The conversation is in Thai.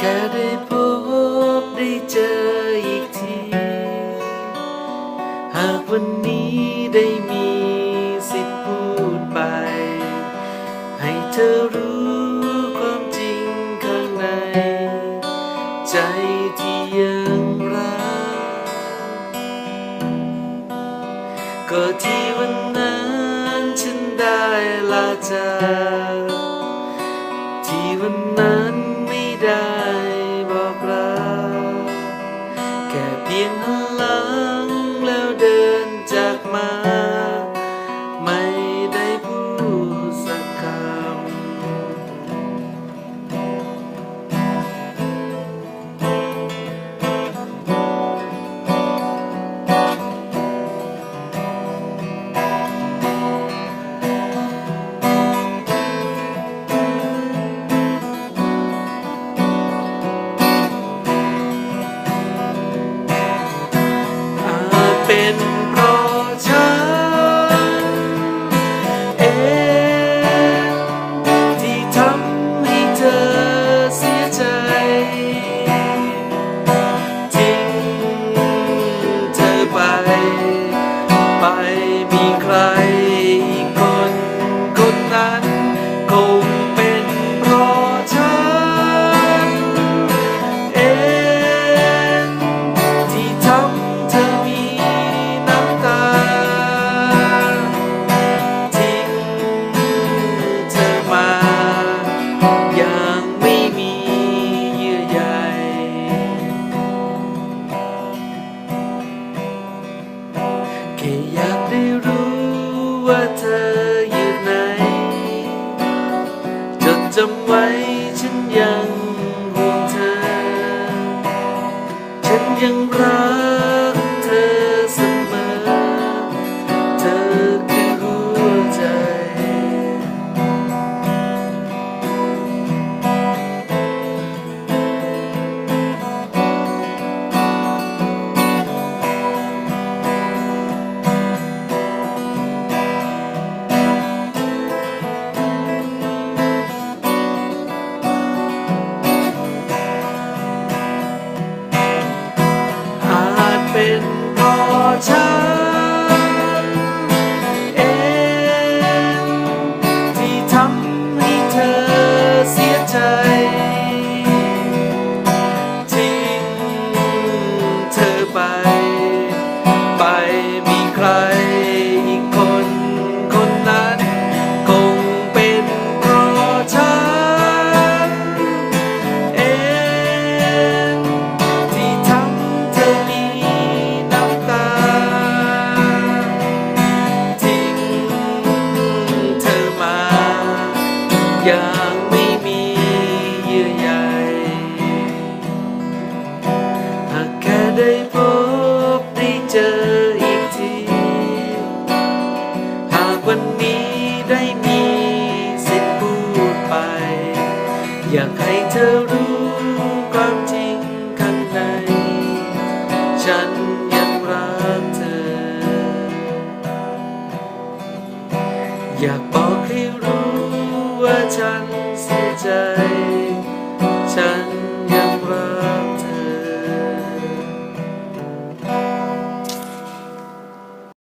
ค่ได้พบได้เจออีกที หากวันนี้ได้มีสิทธิ์พูดไป ให้เธอรู้ความจริงข้างใน ใจที่ยังรัก ก็ที่วันนั้นฉันได้ลาจาก แค่ มี จำไว้ฉันยัง อย่างไม่มีเยื่อใยหากแค่ได้พบได้เจออีกที หากวันนี้ได้มีสิทธิ์พูดไป อยากให้เธอรู้ความจริงข้างใน ฉันยังรักเธอ อยาก บ